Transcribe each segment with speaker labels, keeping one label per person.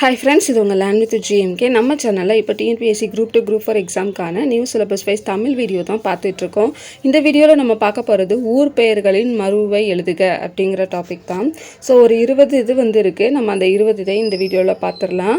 Speaker 1: Hi friends இது உங்கள் land with GMK நம்ம சேனலில் இப்போ TNPSC group two group four எக்ஸாம்க்கான new syllabus wise Tamil video தான் பார்த்துட்ருக்கோம் இந்த வீடியோவில் நம்ம பார்க்க போகிறது ஊர் பெயர்களின் மறுவை எழுதுக அப்படிங்கிற டாபிக் தான். ஸோ ஒரு இருபது இது வந்து இருக்குது நம்ம அந்த இருபது இதை இந்த வீடியோவில் பார்த்துடலாம்.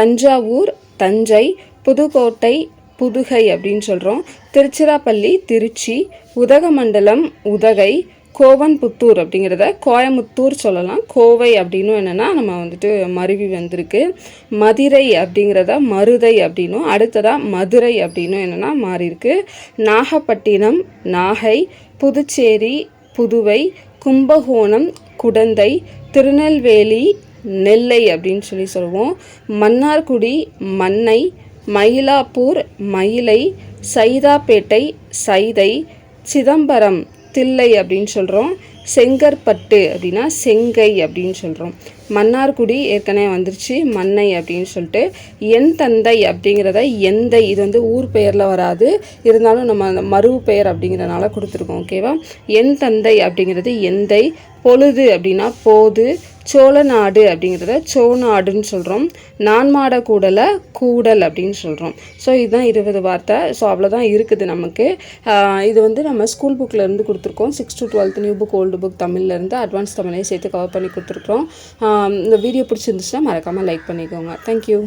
Speaker 1: தஞ்சாவூர் தஞ்சை புதுக்கோட்டை புதுகை அப்படின்னு சொல்கிறோம் திருச்சிராப்பள்ளி திருச்சி உதகமண்டலம் உதகை கோவன்புத்தூர் அப்படிங்கிறத கோயமுத்தூர் சொல்லலாம். கோவை அப்படின்னும் என்னென்னா நம்ம வந்துட்டு மருவி வந்திருக்கு. மதிரை அப்படிங்கிறத மருதை அப்படின்னும் அடுத்ததாக மதுரை அப்படின்னும் என்னென்னா மாறியிருக்கு. நாகப்பட்டினம் நாகை புதுச்சேரி புதுவை கும்பகோணம் குடந்தை திருநெல்வேலி நெல்லை அப்படின்னு சொல்லி சொல்லுவோம். மன்னார்குடி மன்னை மயிலாப்பூர் மயிலை சைதாப்பேட்டை சைதை சிதம்பரம் தில்லை அப்படின்னு சொல்கிறோம் செங்கற்பட்டு அப்படின்னா செங்கை அப்படின்னு சொல்கிறோம் மன்னார்குடி ஏற்கனவே வந்துருச்சு மன்னை அப்படின்னு சொல்லிட்டு என் தந்தை அப்படிங்கிறத எந்தை இது வந்து ஊர் பெயரில் வராது இருந்தாலும் நம்ம அந்த மறு பெயர் அப்படிங்கிறனால கொடுத்துருக்கோம் ஓகேவா என் தந்தை அப்படிங்கிறது எந்தை பொழுது அப்படின்னா போது சோழநாடு அப்படிங்கிறத சோநாடுன்னு சொல்கிறோம் நான்மாட கூடலை கூடல் அப்படின்னு சொல்கிறோம் ஸோ இதுதான் இருபது வார்த்தை. ஸோ அவ்வளோதான் இருக்குது நமக்கு. இது வந்து நம்ம ஸ்கூல் புக்கில் இருந்து கொடுத்துருக்கோம். Six to twelfth new book old book தமிழ்லேருந்து advance தமிழையும் சேர்த்து கவர் பண்ணி கொடுத்துருக்குறோம். இந்த வீடியோ பிடிச்சிருந்துச்சுன்னா மறக்காமல் லைக் பண்ணிக்கோங்க. தேங்க்யூ